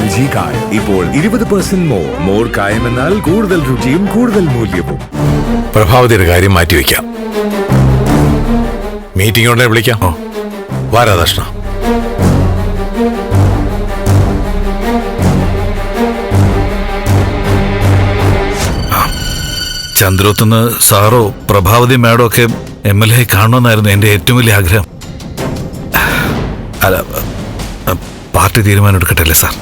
L G കായം. ഇപ്പോൾ ഇരുപത് പെർസെന്റ് മോർ മോർ കായം എന്നാൽ കൂടുതൽ രുചിയും കൂടുതൽ മൂല്യവും. പ്രഭാവതിയുടെ കാര്യം മാറ്റിവെക്കാം മീറ്റിംഗ് ഉടനെ വിളിക്കാം. വാ രാധാകൃഷ്ണ. ചന്ദ്രോത്തുനിന്ന് സാറോ പ്രഭാവതി മാഡോ ഒക്കെ എം എൽ എ കാണണമെന്നായിരുന്നു എന്റെ ഏറ്റവും വലിയ ആഗ്രഹം. അല്ല അ, പാർട്ടി തീരുമാനം എടുക്കട്ടല്ലേ സാർ?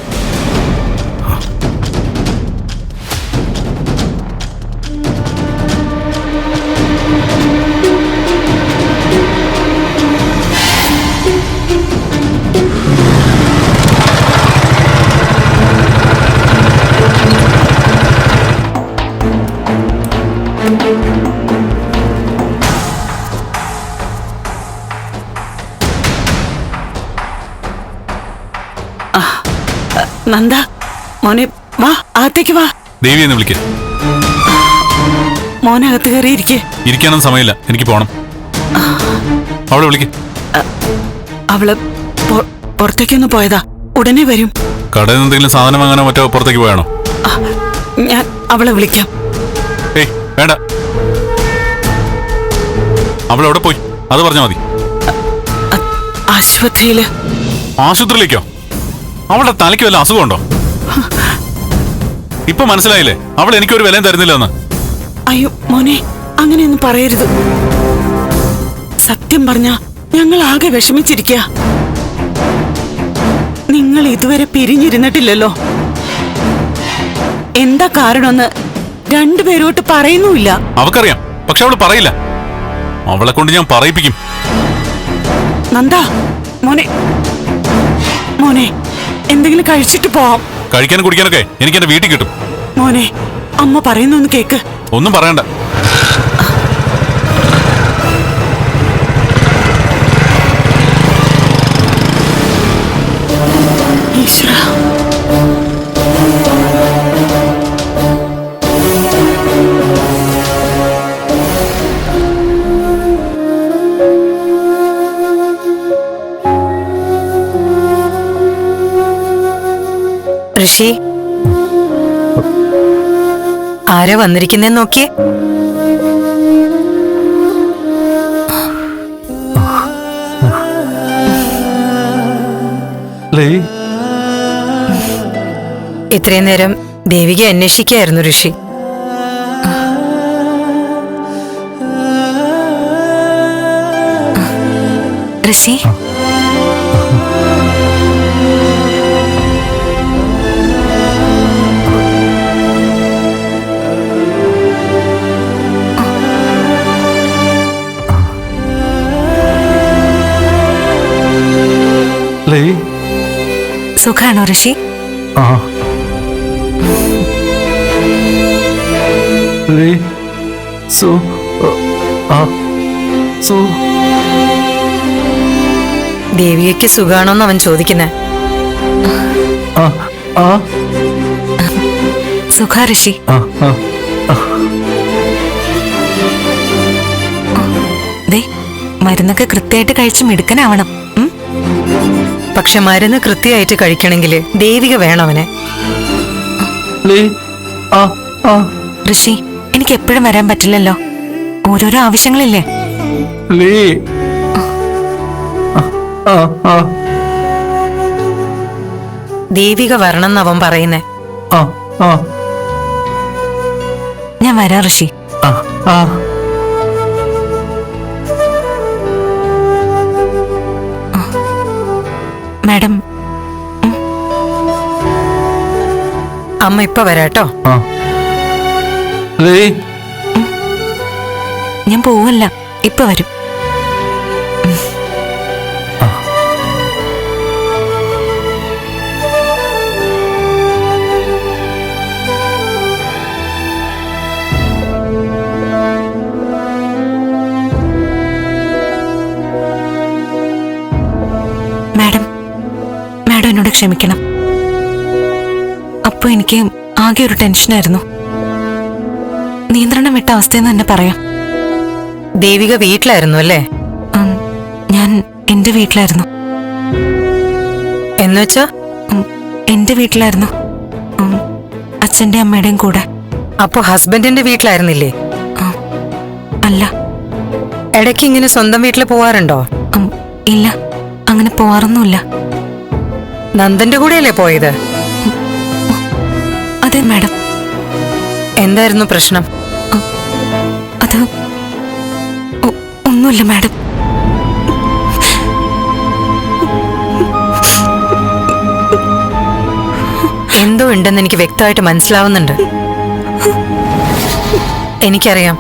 നന്ദ മോനെ വാ അകത്തേക്ക് വാ. ദേവി എന്ന് മോനെ മോനകത്ത് കയറി ഇരിക്കേ. ഇരിക്കാനൊന്നും സമയമില്ല. എനിക്ക് പോണം. അവളെ വിളിക്ക. അവൾ പുറത്തേക്കൊന്ന് പോയതാ. ഉടനെ വരും. കടയിൽ എന്തെങ്കിലും സാധനം വാങ്ങാനോ മറ്റോ പുറത്തേക്ക് പോയാണോ? ഞാൻ അവളെ വിളിക്കാം. ഏയ് വേണ്ട. അവളെവിടെ പോയി? അത് പറഞ്ഞാ മതി. ആശുപത്രിയിൽ. ആശുപത്രിയിലേക്കോ? അവളുടെ തലയ്ക്ക് വല്ല അസുഖമുണ്ടോ? ഇപ്പൊ മനസ്സിലായില്ലേ? അവൾ എനിക്കൊരു വിലയും തരുന്നില്ലെന്ന്. അയ്യോ മോനെ അങ്ങനെയൊന്നും പറയരുത്. സത്യം പറഞ്ഞ ഞങ്ങൾ ആകെ വിഷമിച്ചിരിക്ക. നിങ്ങൾ ഇതുവരെ പിരിഞ്ഞിരുന്നിട്ടില്ലല്ലോ. എന്താ കാരണമെന്ന് രണ്ടുപേരോട്ട് പറയുന്നുമില്ല. അവക്കറിയാം പക്ഷെ അവൾ പറയില്ല. അവളെ കൊണ്ട് ഞാൻ പറയിപ്പിക്കും. നന്ദാ മോനെ. മോനെ എന്തെങ്കിലും കഴിച്ചിട്ട് പോവാം. കഴിക്കാനും കുടിക്കാനൊക്കെ എനിക്ക് എന്റെ വീട്ടിൽ കിട്ടും. മോനെ അമ്മ പറയുന്നൊന്ന് കേക്ക്. ഒന്നും പറയണ്ട. ഈശ്വര. ഋഷി ആരാ വന്നിരിക്കുന്നേ നോക്കിയേ? ഇത്രയും നേരം ദേവിക അന്വേഷിക്കായിരുന്നു ഋഷി. ഋഷി? സുഖാണോ ഋഷി? ദേവിയക്ക് സുഖാണോന്ന് അവൻ ചോദിക്കുന്നേ. സുഖ ഋഷി. ദേ മരുന്നൊക്കെ കൃത്യമായിട്ട് കഴിച്ച് മിടുക്കനാവണം? പക്ഷെ മരുന്ന് കൃത്യമായിട്ട് കഴിക്കണമെങ്കിൽ ദേവിക വേണം അവനെ. ഋഷി എനിക്ക് എപ്പോഴും വരാൻ പറ്റില്ലല്ലോ. ഓരോരോ ആവശ്യങ്ങളില്ലേ? ദേവിക വരണം എന്നവൻ പറയുന്നേ. ഞാൻ വരാം ഋഷി. മാഡം. അമ്മ ഇപ്പൊ വരാട്ടോ. ഞാൻ പോവല്ല. ഇപ്പൊ വരും. എന്നോട് ക്ഷമിക്കണം. അപ്പൊ എനിക്ക് ആകെ ഒരു ടെൻഷനായിരുന്നു. നിയന്ത്രണം വിട്ട അവസ്ഥയെന്ന് തന്നെ പറയാം. ദേവിക വീട്ടിലായിരുന്നു അല്ലേ? ഞാൻ എന്റെ വീട്ടിലായിരുന്നു. എന്നുവെച്ചാ എന്റെ വീട്ടിലായിരുന്നു. അച്ഛന്റെ അമ്മയുടെയും കൂടെ. അപ്പൊ ഹസ്ബൻഡിന്റെ വീട്ടിലായിരുന്നില്ലേ? അല്ല. ഇടയ്ക്ക് ഇങ്ങനെ സ്വന്തം വീട്ടിൽ പോവാറുണ്ടോ? ഇല്ല. അങ്ങനെ പോവാറൊന്നുമില്ല. നന്ദന്റെ കൂടെയല്ലേ പോയത്? അതെ മാഡം. എന്തായിരുന്നു പ്രശ്നം? അത് ഒന്നുമില്ല മാഡം. എന്തോ ഉണ്ടെന്ന് എനിക്ക് വ്യക്തമായിട്ട് മനസ്സിലാവുന്നുണ്ട്. എനിക്കറിയാം.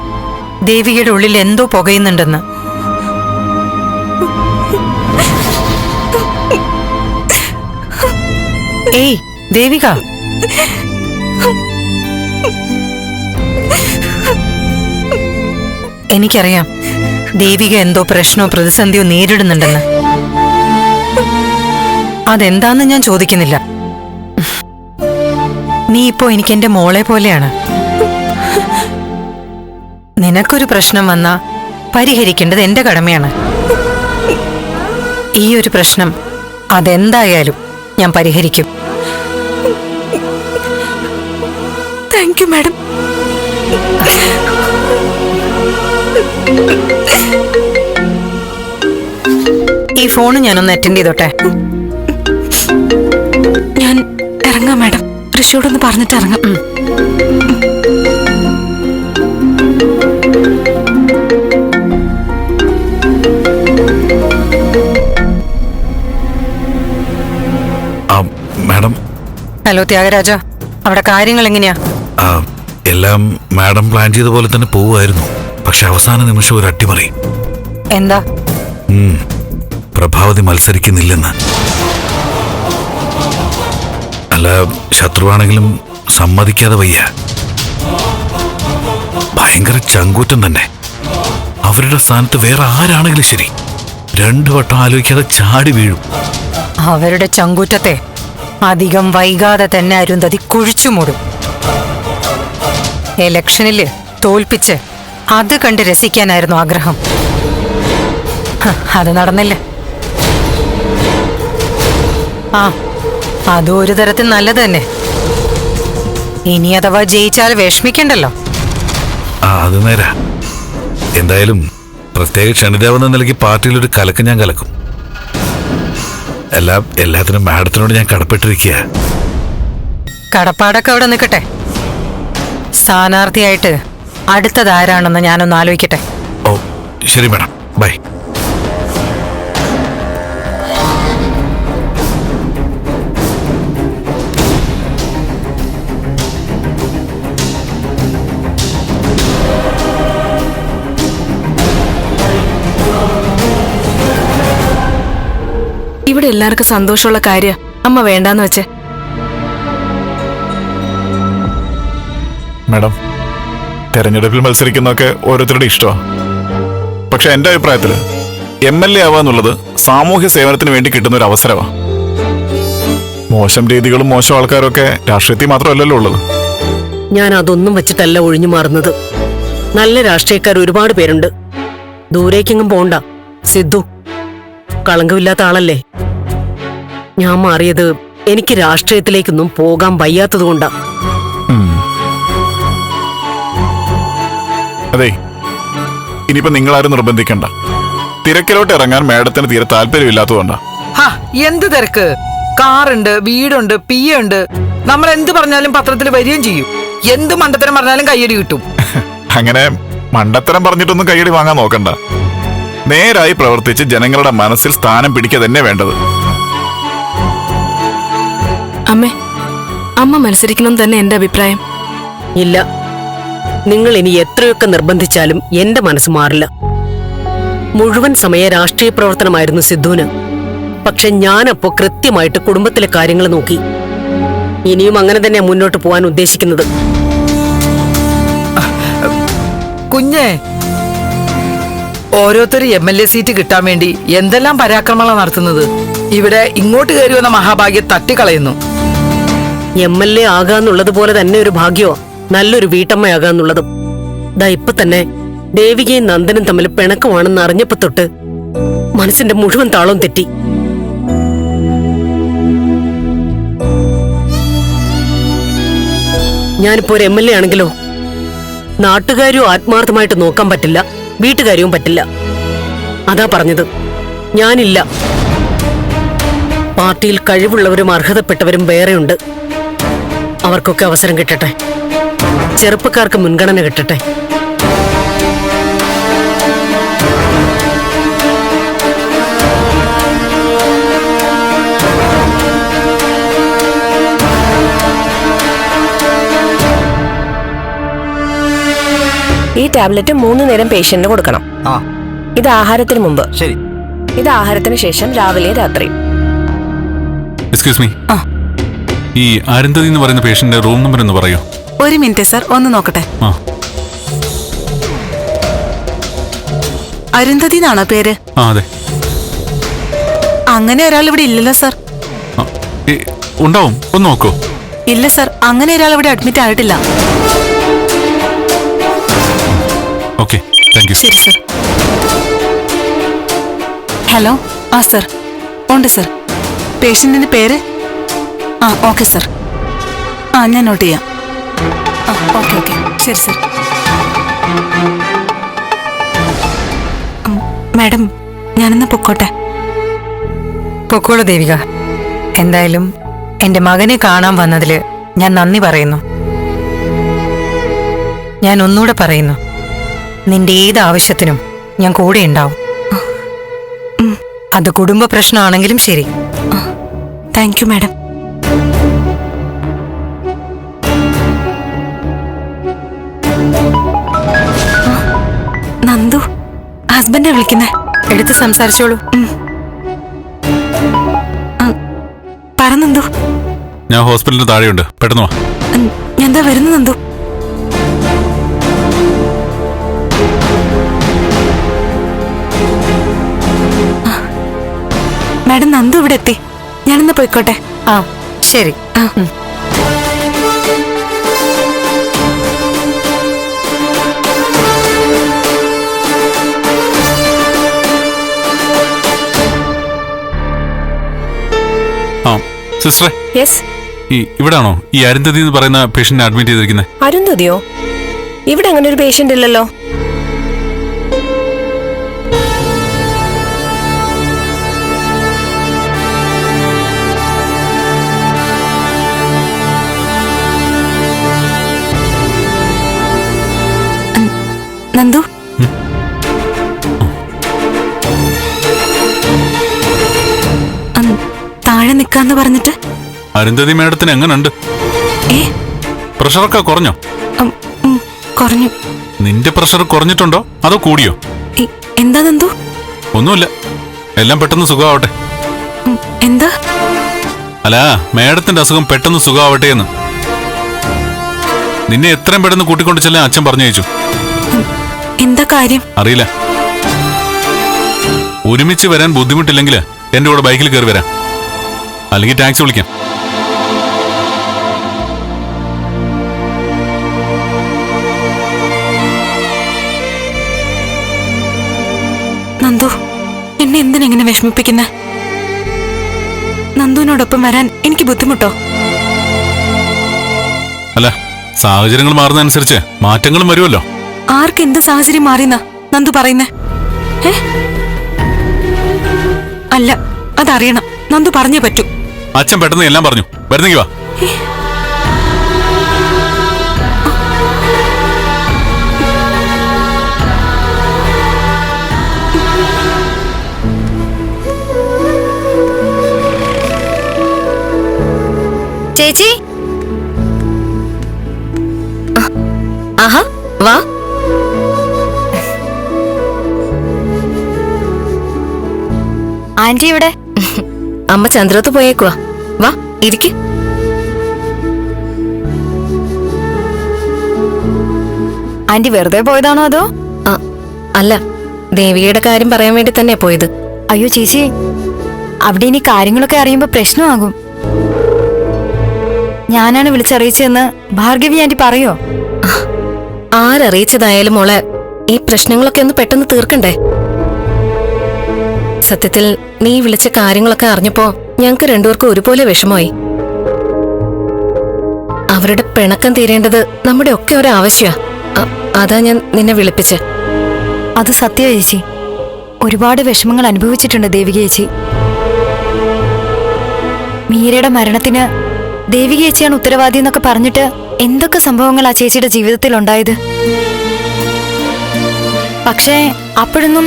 ദേവികയുടെ ഉള്ളിൽ എന്തോ പുകയുന്നുണ്ടെന്ന്. ഏയ് ദേവിക. എനിക്കറിയാം ദേവിക എന്തോ പ്രശ്നമോ പ്രതിസന്ധിയോ നേരിടുന്നുണ്ടെന്ന്. അതെന്താന്ന് ഞാൻ ചോദിക്കുന്നില്ല. നീ ഇപ്പോ എനിക്ക് എന്റെ മോളെ പോലെയാണ്. നിനക്കൊരു പ്രശ്നം വന്നാ പരിഹരിക്കേണ്ടത് എന്റെ കടമയാണ്. ഈ ഒരു പ്രശ്നം അതെന്തായാലും ഞാൻ പരിഹരിക്കും. താങ്ക് യു മാഡം ഈ ഫോൺ ഞാനൊന്ന് അറ്റൻഡ് ചെയ്തോട്ടെ. ഞാൻ ഇറങ്ങാം മാഡം ഋഷിയോടൊന്ന് പറഞ്ഞിട്ട് ഇറങ്ങാം. ഹലോ ത്യാഗരാജ. അവിടെ കാര്യങ്ങൾ എങ്ങനെയാ? ആ, എല്ലാം മാഡം പ്ലാൻ ചെയ്ത പോലെ തന്നെ പോവുമായിരുന്നു. പക്ഷെ അവസാന നിമിഷം ഒരു അട്ടിമറി. എന്താ? പ്രഭാവതി മത്സരിക്കുന്നില്ലെന്ന്. അല്ല ശത്രുവാണെങ്കിലും സമ്മതിക്കാതെ വയ്യ. ഭയങ്കര ചങ്കൂറ്റം തന്നെ. അവരുടെ സ്ഥാനത്ത് വേറെ ആരാണെങ്കിലും ശരി. രണ്ടു വട്ടം ആലോചിക്കാതെ ചാടി വീഴും. അവരുടെ ചങ്കൂറ്റത്തെ അധികം വൈകാതെ തന്നെ അരുന്ധതി കുഴിച്ചു മൂടും. എലക്ഷനിൽ തോൽപ്പിച്ച് അത് കണ്ട് രസിക്കാനായിരുന്നു ആഗ്രഹം. അത് നടന്നില്ല. ആ അതും ഒരു തരത്തിൽ നല്ലത് തന്നെ. ഇനി അഥവാ ജയിച്ചാൽ വിഷമിക്കണ്ടല്ലോ. എന്തായാലും പ്രത്യേക ക്ഷണിതാവെന്ന നിലയ്ക്ക് പാർട്ടിയിൽ ഒരു കലക്ക് ഞാൻ കലക്കും. എല്ലാം എല്ലാത്തിനും മാഡത്തിനോട് ഞാൻ കടപ്പെട്ടിരിക്കുക. കടപ്പാടൊക്കെ അവിടെ നിൽക്കട്ടെ. സ്ഥാനാർത്ഥിയായിട്ട് അടുത്തതാരാണെന്ന് ഞാനൊന്ന് ആലോചിക്കട്ടെ. ഓ ശരി മാഡം. ബൈ. എല്ലാവർക്കും സന്തോഷമുള്ള കാര്യ അമ്മ വേണ്ടാന്ന് വെച്ചേ. മേഡം തെരഞ്ഞെടുപ്പിൽ മത്സരിക്കുന്നതൊക്കെ ഓരോരുത്തരുടെ ഇഷ്ടമാണ് പക്ഷെ എന്റെ അഭിപ്രായത്തിൽ എം എൽ എ ആവാന്നുള്ളത് സാമൂഹ്യ സേവനത്തിന് വേണ്ടി കിട്ടുന്ന ഒരു അവസരമാണ് മോശം രീതികളും മോശം ആൾക്കാരും ഒക്കെ രാഷ്ട്രീയത്തിൽ മാത്രമല്ലല്ലോ ഉള്ളത്. ഞാൻ അതൊന്നും വെച്ചിട്ടല്ല ഒഴിഞ്ഞു മാറുന്നത്. നല്ല രാഷ്ട്രീയക്കാർ ഒരുപാട് പേരുണ്ട്. ദൂരേക്കെങ്ങും പോണ്ട. സിദ്ധു കളങ്കമില്ലാത്ത ആളല്ലേ? ഞാൻ മാറിയത് എനിക്ക് രാഷ്ട്രീയത്തിലേക്കൊന്നും പോകാൻ വയ്യാത്തതുകൊണ്ടാ. അതെ ഇനിയിപ്പോ നിങ്ങളാരും നിർബന്ധിക്കണ്ട. തിരക്കിലോട്ട് ഇറങ്ങാൻ മാഡത്തിന് തീരെ താല്പര്യമില്ലാത്തതുകൊണ്ടാ. എന്ത് തിരക്ക്? കാറുണ്ട് വീടുണ്ട് പിയുണ്ട്. നമ്മൾ എന്ത് പറഞ്ഞാലും പത്രത്തിൽ വരികയും ചെയ്യും. എന്ത് മണ്ടത്തരം പറഞ്ഞാലും കയ്യടി കിട്ടും. അങ്ങനെ മണ്ടത്തരം പറഞ്ഞിട്ടൊന്നും കയ്യടി വാങ്ങാൻ നോക്കണ്ട. നേരായി പ്രവർത്തിച്ച് ജനങ്ങളുടെ മനസ്സിൽ സ്ഥാനം പിടിക്കുക തന്നെ വേണ്ടത്. അമ്മേ അമ്മ മത്സരിക്കണം തന്നെ എന്റെ അഭിപ്രായം. ഇല്ല. നിങ്ങൾ ഇനി എത്രയൊക്കെ നിർബന്ധിച്ചാലും എന്റെ മനസ്സ് മാറില്ല. മുഴുവൻ സമയ രാഷ്ട്രീയ പ്രവർത്തനമായിരുന്നു സിദ്ധുവിന്. പക്ഷെ ഞാനപ്പോ കൃത്യമായിട്ട് കുടുംബത്തിലെ കാര്യങ്ങൾ നോക്കി. ഇനിയും അങ്ങനെ തന്നെ മുന്നോട്ട് പോവാൻ ഉദ്ദേശിക്കുന്നത്. കുഞ്ഞേ ഓരോരുത്തർ എം എൽ എ സീറ്റ് കിട്ടാൻ വേണ്ടി എന്തെല്ലാം പരാക്രമങ്ങളാണ് നടത്തുന്നത്? ഇവിടെ ഇങ്ങോട്ട് കയറി വന്ന മഹാഭാഗ്യം തട്ടിക്കളയുന്നു. എം എൽ എ ആകാന്നുള്ളത് പോലെ തന്നെ ഒരു ഭാഗ്യോ നല്ലൊരു വീട്ടമ്മയാകാന്നുള്ളതും. ദാ ഇപ്പൊ തന്നെ ദേവികയും നന്ദനും തമ്മിൽ പിണക്കമാണെന്ന് അറിഞ്ഞപ്പോ തൊട്ട് മനസ്സിന്റെ മുഴുവൻ താളവും തെറ്റി. ഞാനിപ്പോ ഒരു എം എൽ എ ആണെങ്കിലോ? നാട്ടുകാരും ആത്മാർത്ഥമായിട്ട് നോക്കാൻ പറ്റില്ല വീട്ടുകാര്യവും പറ്റില്ല. അതാ പറഞ്ഞത്. ഞാനില്ല. പാർട്ടിയിൽ കഴിവുള്ളവരും അർഹതപ്പെട്ടവരും വേറെയുണ്ട്. അവർക്കൊക്കെ അവസരം കിട്ടട്ടെ. ചെറുപ്പക്കാർക്ക് മുൻഗണന കിട്ടട്ടെ. ഈ ടാബ്ലറ്റ് മൂന്ന് നേരം പേഷ്യന്റിന് കൊടുക്കണം. ആ. ഇത് ആഹാരത്തിന് മുമ്പ്. ശരി. ഇത് ആഹാരത്തിന് ശേഷം രാവിലെ രാത്രി. എക്സ്ക്യൂസ് മീ ആ. ഈ അരുന്ധതി എന്ന് പറയുന്ന പേഷ്യന്റിന്റെ റൂം നമ്പർ എന്ന് പറയോ. ഒരു മിനിറ്റ് സർ ഒന്ന് നോക്കട്ടെ. ആ. അരുന്ധതി എന്നാണോ പേര്? ആ അതെ. അങ്ങനെ ഒരാൾ ഇവിടെ ഇല്ലല്ലോ സർ. ആ, ഏ, ഉണ്ടാവും. ഒന്ന് നോക്കോ. ഇല്ല സർ അങ്ങനെ ഒരാൾ ഇവിടെ അഡ്മിറ്റ് ആയിട്ടില്ല. ഓക്കെ താങ്ക് യു ശരി സർ. ഹലോ ആ സർ. ഉണ്ട് സർ. പേഷ്യന്റിന്റെ പേര്? ആ ഓക്കെ സർ. ആ ഞാൻ നോട്ട് ചെയ്യാം. ആ ഓക്കെ ഓക്കെ. ശരി സർ. മാഡം ഞാനിന്ന് പൊക്കോട്ടെ. പൊക്കോളൂ ദേവിക. എന്തായാലും എന്റെ മകനെ കാണാൻ വന്നതിൽ ഞാൻ നന്ദി പറയുന്നു. ഞാൻ ഒന്നുകൂടെ പറയുന്നു. നിന്റെ ഏത് ആവശ്യത്തിനും ഞാൻ കൂടെ ഉണ്ടാവും. അത് കുടുംബ പ്രശ്നമാണെങ്കിലും ശരി. Thank you madam. ഹസ്ബൻഡാ വിളിക്കുന്നേ. എടുത്ത് സംസാരിച്ചോളൂ. പറ ഞാൻ ഹോസ്പിറ്റലിന് താഴെയുണ്ട്. പെട്ടെന്ന് വാ. ഞാൻ എന്താ വരുന്നു മാഡം നന്ദു ഇവിടെ എത്തി ഞാനിന്ന് പോയിക്കോട്ടെ? ആ ശരി. ആ. സിസ്റ്ററെ യെസ് ഈ ഇവിടാണോ? ഈ അരുന്ധതി എന്ന് പറയുന്ന പേഷ്യന്റിനെ അഡ്മിറ്റ് ചെയ്തിരിക്കുന്നത് അരുന്ധതിയോ? ഇവിടെ അങ്ങനെ ഒരു പേഷ്യന്റ് ഇല്ലല്ലോ. നന്ദു. താഴെ നിക്കാന്ന് പറഞ്ഞിട്ട്? അരുന്ധതി മേഡത്തിന് എങ്ങനുണ്ട്? ഏ? പ്രഷറൊക്കെ കുറഞ്ഞോ? ഉം, ഉം, കുറഞ്ഞു. നിന്റെ പ്രഷർ കുറഞ്ഞിട്ടുണ്ടോ? അതോ കൂടിയോ? ഇ- എന്താ നന്ദു? ഒന്നുമില്ല. എല്ലാം പെട്ടെന്ന് സുഖമാവട്ടെ. ഉം, എന്താ? അല്ല മേഡത്തിന്റെ അസുഖം പെട്ടെന്ന് സുഖമാവട്ടെ എന്ന്. നിന്നെ എത്രയും പെട്ടെന്ന് കൂട്ടിക്കൊണ്ട് ചെല്ലാൻ അച്ഛൻ പറഞ്ഞു അയച്ചു എന്താ കാര്യം? അറിയില്ല. ഒരുമിച്ച് വരാൻ ബുദ്ധിമുട്ടില്ലെങ്കിൽ എന്റെ കൂടെ ബൈക്കിൽ കയറി വരാം. അല്ലെങ്കിൽ ടാക്സി വിളിക്കാം. നന്ദു എന്നെ എന്തിനെങ്ങനെ വിഷമിപ്പിക്കുന്ന? നന്ദുവിനോടൊപ്പം വരാൻ എനിക്ക് ബുദ്ധിമുട്ടോ? അല്ല സാഹചര്യങ്ങൾ മാറുന്നതനുസരിച്ച് മാറ്റങ്ങളും വരുമല്ലോ. ആർക്ക് എന്ത് സാഹചര്യം മാറിയെന്ന നന്ദു പറയുന്നേ? അല്ല അതറിയണം. നന്ദു പറഞ്ഞേ പറ്റൂ. അച്ഛൻ പെട്ടെന്ന് എല്ലാം പറഞ്ഞു. വരുന്നെങ്കി വാ. ചേച്ചി? ആഹാ വാ. ആന്റി ഇവിടെ. അമ്മ ചന്ദ്രത്ത് പോയേക്കുവാ. വാ ഇരിക്ക്. ആന്റി വെറുതെ പോയതാണോ അതോ? അല്ല ദേവിയുടെ കാര്യം പറയാൻ വേണ്ടി തന്നെ പോയത്. അയ്യോ ചേച്ചി അവിടെ ഇനി കാര്യങ്ങളൊക്കെ അറിയുമ്പോ പ്രശ്നമാകും. ഞാനാണ് വിളിച്ചറിയിച്ചതെന്ന് ഭാർഗവി ആന്റി പറയോ? ആരറിയിച്ചതായാലും മോളെ ഈ പ്രശ്നങ്ങളൊക്കെ ഒന്ന് പെട്ടെന്ന് തീർക്കണ്ടേ? സത്യത്തിൽ നീ വിളിച്ച കാര്യങ്ങളൊക്കെ അറിഞ്ഞപ്പോ ഞങ്ങക്ക് രണ്ടുപേർക്കും ഒരുപോലെ വിഷമമായി. അവരുടെ പിണക്കം തീരേണ്ടത് നമ്മുടെ ഒക്കെ ഒരു ആവശ്യ. അതാ ഞാൻ നിന്നെ വിളിപ്പിച്ച്. അത് സത്യ ചേച്ചി. ഒരുപാട് വിഷമങ്ങൾ അനുഭവിച്ചിട്ടുണ്ട് ദേവിക ചേച്ചി. മീരയുടെ മരണത്തിന് ദേവിക ചേച്ചിയാണ് ഉത്തരവാദി എന്നൊക്കെ പറഞ്ഞിട്ട് എന്തൊക്കെ സംഭവങ്ങൾ ആ ചേച്ചിയുടെ ജീവിതത്തിൽ ഉണ്ടായത്? പക്ഷേ അപ്പോഴൊന്നും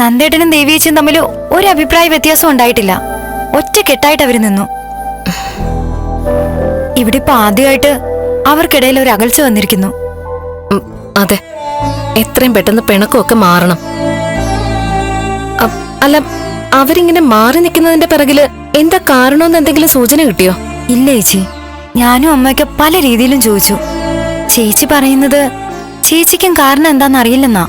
നന്ദേട്ടനും ദേവിയേച്ചിയും തമ്മിൽ ഒരു അഭിപ്രായ വ്യത്യാസം ഉണ്ടായിട്ടില്ല. ഒറ്റ കെട്ടായിട്ട് അവർ നിന്നു. ഇവിടെ ഇപ്പൊ ആദ്യമായിട്ട് അവർക്കിടയിൽ ഒരു അകൽച്ച വന്നിരിക്കുന്നു. അതെ. എത്രയും പെട്ടെന്ന് പിണക്കമൊക്കെ മാറണം. അല്ല അവരിങ്ങനെ മാറി നിൽക്കുന്നതിന്റെ പിറകിൽ എന്താ കാരണമെന്ന് എന്തെങ്കിലും സൂചന കിട്ടിയോ? ഇല്ല ചേച്ചി. ഞാനും അമ്മയ്ക്ക് പല രീതിയിലും ചോദിച്ചു. ചേച്ചി പറയുന്നത് ചേച്ചിക്കും കാരണം എന്താന്ന് അറിയില്ലെന്നാ.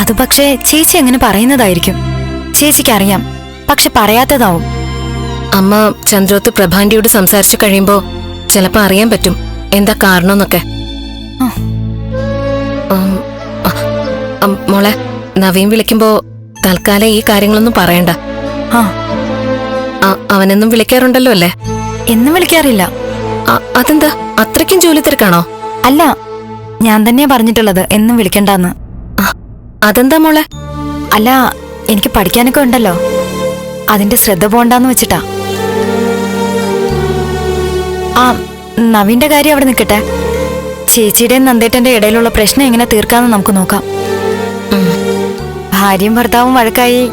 അത് പക്ഷേ ചേച്ചി അങ്ങനെ പറയുന്നതായിരിക്കും. ചേച്ചിക്ക് അറിയാം പക്ഷെ പറയാത്തതാവും. അമ്മ ചന്ദ്രോത്ത് പ്രഭാന്റിയോട് സംസാരിച്ചു കഴിയുമ്പോ ചിലപ്പോ അറിയാൻ പറ്റും. എന്താ കാരണമെന്നൊക്കെ. മോളെ നവീൻ വിളിക്കുമ്പോ തൽക്കാലം ഈ കാര്യങ്ങളൊന്നും പറയണ്ട. അവനെന്നും വിളിക്കാറുണ്ടല്ലോ അല്ലേ? എന്നും വിളിക്കാറില്ല. അതെന്താ? അത്രയ്ക്കും ജോലി തിരക്കാണോ? അല്ല ഞാൻ തന്നെയാ പറഞ്ഞിട്ടുള്ളത് എന്നും വിളിക്കണ്ടെന്ന്. അതെന്താ മോളെ? അല്ല എനിക്ക് പഠിക്കാനൊക്കെ ഉണ്ടല്ലോ. അതിന്റെ ശ്രദ്ധ പോണ്ടെന്ന് വെച്ചിട്ടാ. ആ നവീന്റെ കാര്യം അവിടെ നിൽക്കട്ടെ. ചേച്ചിയുടെയും നന്ദേട്ടന്റെ ഇടയിലുള്ള പ്രശ്നം എങ്ങനെ തീർക്കാന്ന് നമുക്ക് നോക്കാം. ഭാര്യയും ഭർത്താവും വഴക്കായി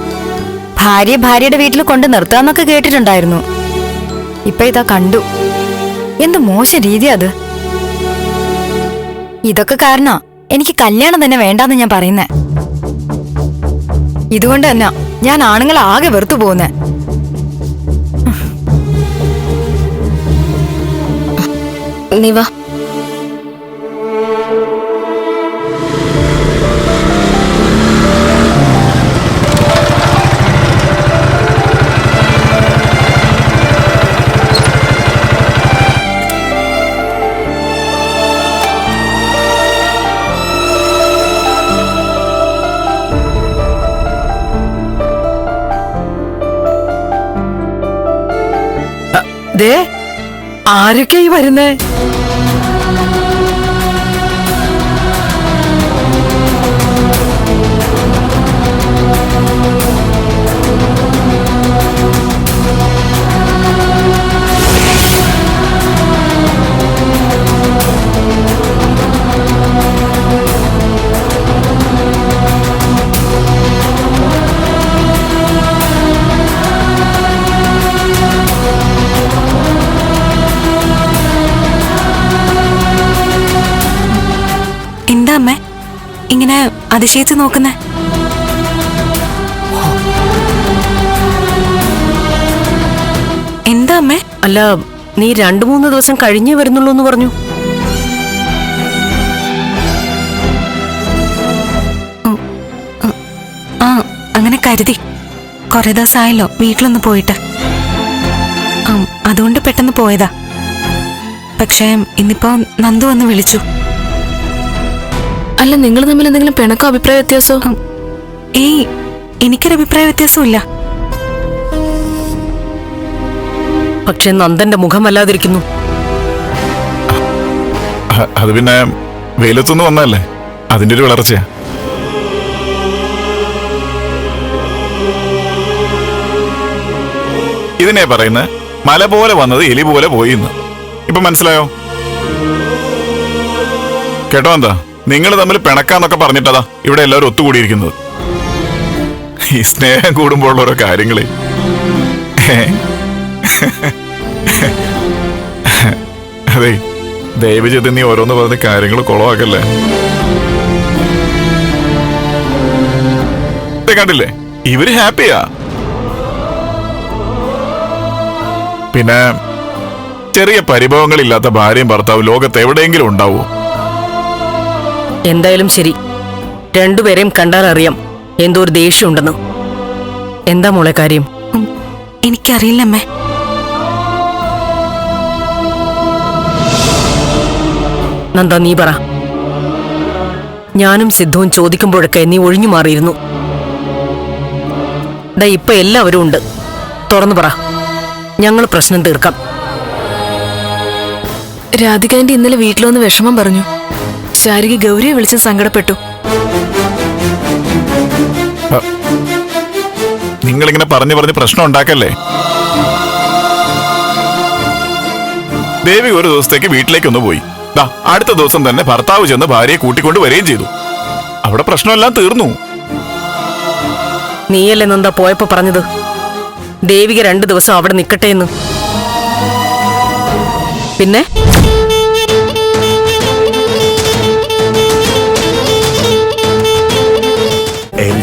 ഭാര്യ ഭാര്യയുടെ വീട്ടിൽ കൊണ്ട് നിർത്താന്നൊക്കെ കേട്ടിട്ടുണ്ടായിരുന്നു. ഇപ്പൊ ഇതാ കണ്ടു. എന്ത് മോശ രീതി അത്. ഇതൊക്കെ കാരണ എനിക്ക് കല്യാണം തന്നെ വേണ്ടാന്ന് ഞാൻ പറയുന്നേ. ഇതുകൊണ്ട് തന്നെ ഞാൻ ആണുങ്ങളെ ആകെ വെറുത്തു പോകുന്നേ. നീ വാ. ആരൊക്കെ ഈ വരുന്നേ? ഇങ്ങനെ അതിശയിച്ച് നോക്കുന്നേ? എന്താ അമ്മേ? അല്ല നീ രണ്ടു മൂന്ന് ദിവസം കഴിഞ്ഞേ വരുന്നുള്ളൂ എന്ന് പറഞ്ഞു. ആ അങ്ങനെ കരുതി. കൊറേ ദിവസമായല്ലോ വീട്ടിലൊന്ന് പോയിട്ട്. അതുകൊണ്ട് പെട്ടെന്ന് പോയതാ. പക്ഷേ ഇന്നിപ്പോ നന്ദു വന്ന് വിളിച്ചു. അല്ല നിങ്ങൾ തമ്മിൽ എന്തെങ്കിലും പിണക്കോ അഭിപ്രായ വ്യത്യാസോ? ഏയ് എനിക്കൊരു അഭിപ്രായ വ്യത്യാസമില്ല പക്ഷെ നന്ദന്റെ മുഖം വല്ലാതിരിക്കുന്നു. അ- അത് പിന്നെ വെയിലത്തുനിന്ന് വന്നതല്ലേ? അതിന്റെ ഒരു വളർച്ചയാ. ഇതിനെ പറയുന്ന മല പോലെ വന്നത് എലി പോലെ പോയി എന്ന് ഇപ്പൊ മനസ്സിലായോ? കേട്ടോ എന്താ? നിങ്ങൾ തമ്മിൽ പിണക്കാന്നൊക്കെ പറഞ്ഞിട്ടതാ ഇവിടെ എല്ലാവരും ഒത്തുകൂടിയിരിക്കുന്നത്. ഈ സ്നേഹം കൂടുമ്പോൾ ഓരോ കാര്യങ്ങളെ. അതെ ദൈവജിത് നീ ഓരോന്ന് പറഞ്ഞ് കാര്യങ്ങൾ കുളമാക്കല്ലേ ദേ കണ്ടില്ലേ? ഇവർ ഹാപ്പിയാ. പിന്നെ ചെറിയ പരിഭവങ്ങളില്ലാത്ത ഭാര്യയും ഭർത്താവും ലോകത്ത് എവിടെയെങ്കിലും ഉണ്ടാവോ? എന്തായാലും ശരി. രണ്ടുപേരെയും കണ്ടാൽ അറിയാം എന്തോ ഒരു ദേഷ്യമുണ്ടെന്ന്. എന്താ മോളെ കാര്യം? എനിക്കറിയില്ലമ്മേ എനിക്കറിയില്ല അമ്മേ. നന്ദ നീ പറ. ഞാനും സിദ്ധുവും ചോദിക്കുമ്പോഴൊക്കെ നീ ഒഴിഞ്ഞു മാറിയിരുന്നു. ദാ ഇപ്പൊ എല്ലാവരും ഉണ്ട്. തുറന്നു പറ. ഞങ്ങൾ പ്രശ്നം തീർക്കാം. രാധികാന്റെ ഇന്നലെ വീട്ടിലൊന്ന് വിഷമം പറഞ്ഞു. ശാരിക ഗൗരിയെ വിളിച്ച് സങ്കടപ്പെട്ടു. നിങ്ങളിങ്ങനെ പറഞ്ഞു പറഞ്ഞ് പ്രശ്നം ഉണ്ടാക്കല്ലേ? ദേവി ഒരു ദിവസത്തേക്ക് വീട്ടിലേക്ക് ഒന്ന് പോയി. ദാ അടുത്ത ദിവസം തന്നെ ഭർത്താവ് ചെന്ന് ഭാര്യയെ കൂട്ടിക്കൊണ്ട് വരികയും ചെയ്തു. അവിടെ പ്രശ്നമെല്ലാം തീർന്നു. നീയല്ലേ നന്ദ പോയപ്പോ പറഞ്ഞത്? ദേവിക രണ്ടു ദിവസം അവിടെ നിക്കട്ടെ എന്ന്. പിന്നെ?